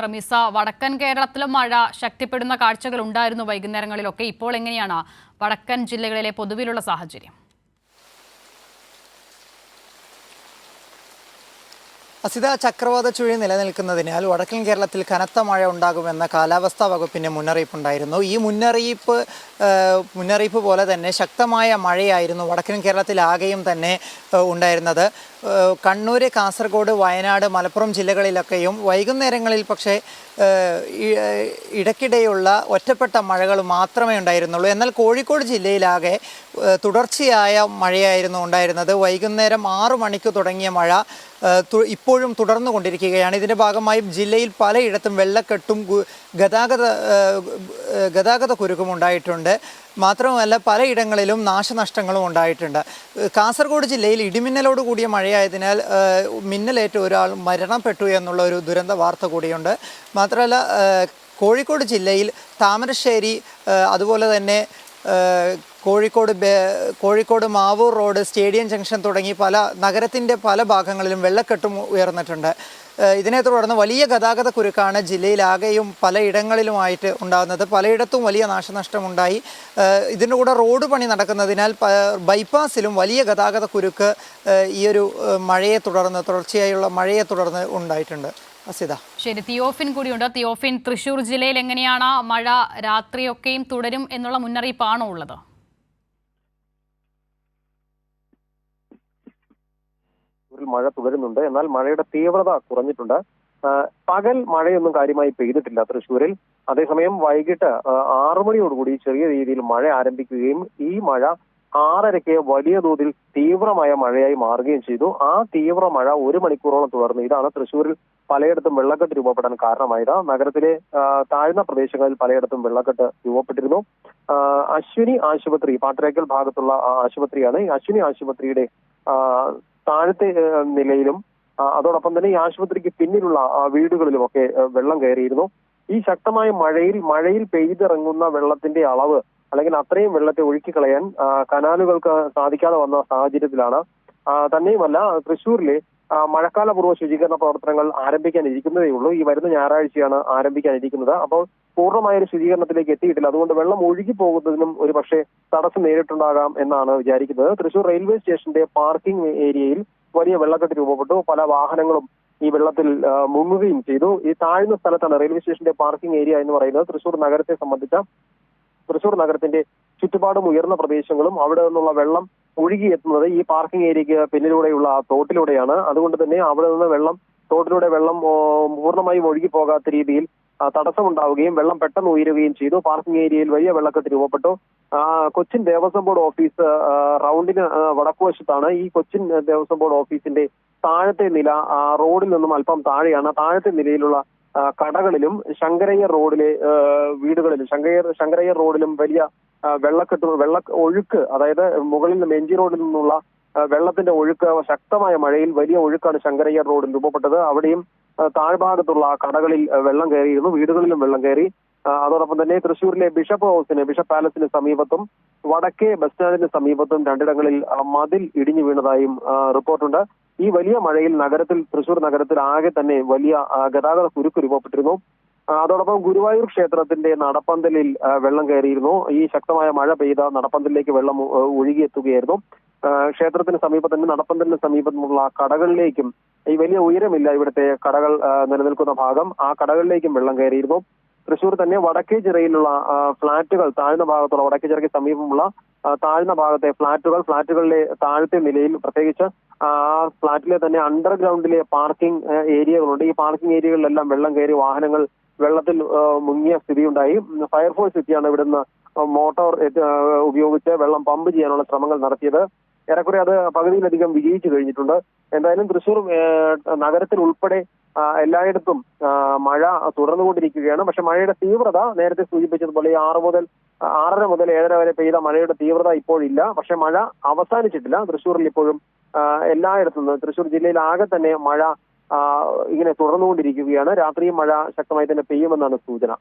റമീസ വടക്കൻ കേരളത്തിലും മഴ ശക്തിപ്പെടുന്ന കാഴ്ചകൾ ഉണ്ടായിരുന്നു വൈകുന്നേരങ്ങളിലൊക്കെ. ഇപ്പോൾ എങ്ങനെയാണ് വടക്കൻ ജില്ലകളിലെ പൊതുവിലുള്ള സാഹചര്യം? അസിത ചക്രവാത ചുഴി നിലനിൽക്കുന്നതിനാൽ വടക്കൻ കേരളത്തിൽ കനത്ത മഴ ഉണ്ടാകുമെന്ന കാലാവസ്ഥാ വകുപ്പിന്റെ മുന്നറിയിപ്പുണ്ടായിരുന്നു. ഈ മുന്നറിയിപ്പ് മുന്നറിയിപ്പ് പോലെ തന്നെ ശക്തമായ മഴയായിരുന്നു വടക്കൻ കേരളത്തിലാകെയും തന്നെ ഉണ്ടായിരുന്നത്. കണ്ണൂർ കാസർഗോഡ് വയനാട് മലപ്പുറം ജില്ലകളിലൊക്കെയും വൈകുന്നേരങ്ങളിൽ പക്ഷേ ഇടയ്ക്കിടെയുള്ള ഒറ്റപ്പെട്ട മഴകൾ മാത്രമേ ഉണ്ടായിരുന്നുള്ളൂ. എന്നാൽ കോഴിക്കോട് ജില്ലയിലാകെ തുടർച്ചയായ മഴയായിരുന്നു ഉണ്ടായിരുന്നത്. വൈകുന്നേരം ആറു മണിക്ക് തുടങ്ങിയ മഴ തു- ഇപ്പോഴും തുടർന്നു കൊണ്ടിരിക്കുകയാണ് ഇതിന്റെ ഭാഗമായി ജില്ലയിൽ പലയിടത്തും വെള്ളക്കെട്ടും ഗതാഗത ഗതാഗത കുരുക്കും ഉണ്ടായിട്ടുണ്ട്. മാത്രമല്ല പലയിടങ്ങളിലും നാശനഷ്ടങ്ങളും ഉണ്ടായിട്ടുണ്ട്. കാസർഗോഡ് ജില്ലയിൽ ഇടിമിന്നലോട് കൂടിയ മഴയായതിനാൽ മിന്നലേറ്റ് ഒരാൾ മരണപ്പെട്ടു എന്നുള്ള ഒരു ദുരന്ത വാർത്ത കൂടിയുണ്ട്. മാത്രമല്ല കോഴിക്കോട് ജില്ലയിൽ താമരശ്ശേരി അതുപോലെ തന്നെ Kozhikode Kozhikode Mavoor road stadium junction തുടങ്ങി പല നഗരത്തിന്റെ പല ഭാഗങ്ങളിലും വെള്ളക്കെട്ടും ഉയർന്നിട്ടുണ്ട്. ഇതിനെ തുടർന്ന് വലിയ ഗതാഗത കുരുക്കാണ് ജില്ലയിലാകെയും പലയിടങ്ങളിലുമായിട്ട് ഉണ്ടാകുന്നത്. പലയിടത്തും വലിയ നാശനഷ്ടമുണ്ടായി. ഇതിന്റെ കൂടെ റോഡ് പണി നടക്കുന്നതിനാൽ ബൈപ്പാസിലും വലിയ ഗതാഗത കുരുക്ക് ഈ ഒരു മഴയെ തുടർന്ന് തുടർച്ചയായുള്ള മഴയെ തുടർന്ന് ഉണ്ടായിട്ടുണ്ട്. ശരി തിയോഫിൻ കൂടിയുണ്ട്. തിയോഫിൻ തൃശൂർ ജില്ലയിൽ എങ്ങനെയാണ് മഴ രാത്രിയൊക്കെയും തുടരും എന്നുള്ള മുന്നറിയിപ്പാണോ ഉള്ളത്? മഴ തുടരുന്നുണ്ട്. എന്നാൽ മഴയുടെ തീവ്രത കുറഞ്ഞിട്ടുണ്ട്. പകൽ മഴയൊന്നും കാര്യമായി പെയ്തിട്ടില്ല തൃശ്ശൂരിൽ അതേസമയം വൈകിട്ട് ആറുമണിയോടുകൂടി ആറു മണിയോടുകൂടി ചെറിയ രീതിയിൽ മഴ ആരംഭിക്കുകയും ഈ മഴ ആറരയ്ക്ക് വലിയ തോതിൽ തീവ്രമായ മഴയായി മാറുകയും ചെയ്തു. ആ തീവ്ര മഴ ഒരു മണിക്കൂറോളം തുടർന്നു ഇതാണ് തൃശൂരിൽ പലയിടത്തും വെള്ളക്കെട്ട് രൂപപ്പെടാൻ കാരണമായത്. നഗരത്തിലെ താഴ്ന്ന പ്രദേശങ്ങളിൽ പലയിടത്തും വെള്ളക്കെട്ട് രൂപപ്പെട്ടിരുന്നു. അശ്വിനി ആശുപത്രി പാട്ടരയ്ക്കൽ ഭാഗത്തുള്ള ആശുപത്രിയാണ്. ഈ അശ്വിനി ആശുപത്രിയുടെ താഴത്തെ നിലയിലും അതോടൊപ്പം തന്നെ ഈ ആശുപത്രിക്ക് പിന്നിലുള്ള വീടുകളിലുമൊക്കെ വെള്ളം കയറിയിരുന്നു. ഈ ശക്തമായ മഴയിൽ മഴയിൽ പെയ്തിറങ്ങുന്ന വെള്ളത്തിന്റെ അളവ് അല്ലെങ്കിൽ അത്രയും വെള്ളത്തെ ഒഴുക്കിക്കളയാൻ കളയാൻ കനാലുകൾക്ക് സാധിക്കാതെ വന്ന സാഹചര്യത്തിലാണ്. തന്നെയുമല്ല ആ, മഴക്കാലപൂർവ ശുചീകരണ പ്രവർത്തനങ്ങൾ ആരംഭിക്കാനിരിക്കുന്നതേ ഉള്ളൂ. ഈ വരുന്ന ഞായറാഴ്ചയാണ് ആരംഭിക്കാനിരിക്കുന്നത് അപ്പോൾ പൂർണമായ ഒരു ശുചീകരണത്തിലേക്ക് എത്തിയിട്ടില്ല. അതുകൊണ്ട് വെള്ളം ഒഴുകി പോകുന്നതിനും ഒരു പക്ഷേ തടസ്സം നേരിട്ടുണ്ടാകാം എന്നാണ് വിചാരിക്കുന്നത്. തൃശ്ശൂർ റെയിൽവേ സ്റ്റേഷന്റെ പാർക്കിംഗ് ഏരിയയിൽ വലിയ വെള്ളക്കെട്ട് രൂപപ്പെട്ടു. പല വാഹനങ്ങളും ഈ വെള്ളത്തിൽ മുങ്ങുകയും ചെയ്തു. ഈ താഴ്ന്ന സ്ഥലത്താണ് റെയിൽവേ സ്റ്റേഷന്റെ പാർക്കിംഗ് ഏരിയ എന്ന് പറയുന്നത് തൃശ്ശൂർ നഗരത്തെ സംബന്ധിച്ച തൃശൂർ നഗരത്തിന്റെ ചുറ്റുപാടും ഉയർന്ന പ്രദേശങ്ങളും അവിടെ നിന്നുള്ള വെള്ളം ഒഴുകിയെത്തുന്നത് ഈ പാർക്കിംഗ് ഏരിയയ്ക്ക് പിന്നിലൂടെയുള്ള തോട്ടിലൂടെയാണ്. അതുകൊണ്ട് തന്നെ അവിടെ നിന്ന് വെള്ളം തോട്ടിലൂടെ വെള്ളം പൂർണമായും ഒഴുകി പോകാത്ത രീതിയിൽ തടസ്സമുണ്ടാവുകയും വെള്ളം പെട്ടെന്ന് ഉയരുകയും ചെയ്തു. പാർക്കിംഗ് ഏരിയയിൽ വലിയ വെള്ളക്കെട്ട് രൂപപ്പെട്ടു. കൊച്ചിൻ ദേവസ്വം ബോർഡ് ഓഫീസ് റൗണ്ടിന് വടക്കുവശത്താണ്. ഈ കൊച്ചിൻ ദേവസ്വം ബോർഡ് ഓഫീസിന്റെ താഴത്തെ നില റോഡിൽ നിന്നും അല്പം താഴെയാണ്. താഴത്തെ നിലയിലുള്ള കടകളിലും ശങ്കരയ്യർ റോഡിലെ വീടുകളിലും ശങ്കരയ്യർ ശങ്കരയ്യർ റോഡിലും വലിയ വെള്ളക്കെട്ട് വെള്ള ഒഴുക്ക് അതായത് മുകളിൽ നിന്ന് ജി റോഡിൽ നിന്നുള്ള വെള്ളത്തിന്റെ ഒഴുക്ക് ശക്തമായ മഴയിൽ വലിയ ഒഴുക്കാണ് ശങ്കരയ്യർ റോഡിൽ രൂപപ്പെട്ടത്. അവിടെയും താഴ്ഭാഗത്തുള്ള കടകളിൽ വെള്ളം കയറിയിരുന്നു. വീടുകളിലും വെള്ളം കയറി. അതോടൊപ്പം തന്നെ തൃശൂരിലെ ബിഷപ്പ് ഹൗസിന് ബിഷപ്പ് പാലസിന് സമീപത്തും വടക്കേ ബസ് സ്റ്റാൻഡിന് സമീപത്തും രണ്ടിടങ്ങളിൽ മതിൽ ഇടിഞ്ഞു വീണതായും റിപ്പോർട്ടുണ്ട്. ഈ വലിയ മഴയിൽ നഗരത്തിൽ തൃശൂർ നഗരത്തിൽ ആകെ തന്നെ വലിയ ഗതാഗത കുരുക്ക് രൂപപ്പെട്ടിരുന്നു. അതോടൊപ്പം ഗുരുവായൂർ ക്ഷേത്രത്തിന്റെ നടപ്പന്തലിൽ വെള്ളം കയറിയിരുന്നു. ഈ ശക്തമായ മഴ പെയ്ത നടപ്പന്തലിലേക്ക് വെള്ളം ഒഴുകിയെത്തുകയായിരുന്നു. ക്ഷേത്രത്തിന് സമീപം തന്നെ നടപ്പന്തലിന് സമീപമുള്ള കടകളിലേക്കും ഈ വലിയ ഉയരമില്ല ഇവിടുത്തെ കടകൾ നിലനിൽക്കുന്ന ഭാഗം. ആ കടകളിലേക്കും വെള്ളം കയറിയിരുന്നു. തൃശൂർ തന്നെ വടക്കേ ചിറയിലുള്ള ഫ്ളാറ്റുകൾ താഴ്ന്ന ഭാഗത്തുള്ള വടക്കേ ചിറയ്ക്ക് സമീപമുള്ള താഴ്ന്ന ഭാഗത്തെ ഫ്ളാറ്റുകൾ ഫ്ളാറ്റുകളിലെ താഴത്തെ നിലയിൽ പ്രത്യേകിച്ച് ആ ഫ്ളാറ്റിലെ തന്നെ അണ്ടർഗ്രൗണ്ടിലെ പാർക്കിംഗ് ഏരിയകളുണ്ട്. ഈ പാർക്കിംഗ് ഏരിയകളിലെല്ലാം വെള്ളം കയറി വാഹനങ്ങൾ വെള്ളത്തിൽ മുങ്ങിയ സ്ഥിതിയുണ്ടായി. ഫയർഫോഴ്സ് എത്തിയാണ് ഇവിടുന്ന് മോട്ടോർ ഉപയോഗിച്ച് വെള്ളം പമ്പ് ചെയ്യാനുള്ള ശ്രമങ്ങൾ നടത്തിയത്. ഏറെക്കുറെ അത് പകുതിയിലധികം വിജയിച്ചു കഴിഞ്ഞിട്ടുണ്ട്. എന്തായാലും തൃശൂർ നഗരത്തിൽ ഉൾപ്പെടെ എല്ലായിടത്തും മഴ തുടർന്നുകൊണ്ടിരിക്കുകയാണ്. പക്ഷെ മഴയുടെ തീവ്രത നേരത്തെ സൂചിപ്പിച്ചതുപോലെ ഈ ആറ് മുതൽ ആറര മുതൽ ഏഴര വരെ പെയ്ത മഴയുടെ തീവ്രത ഇപ്പോഴില്ല. പക്ഷെ മഴ അവസാനിച്ചിട്ടില്ല. തൃശ്ശൂരിൽ ഇപ്പോഴും എല്ലായിടത്തും തൃശ്ശൂർ ജില്ലയിൽ ആകെ തന്നെ മഴ ഇങ്ങനെ തുടർന്നുകൊണ്ടിരിക്കുകയാണ്. രാത്രിയും മഴ ശക്തമായി തന്നെ പെയ്യുമെന്നാണ് സൂചന.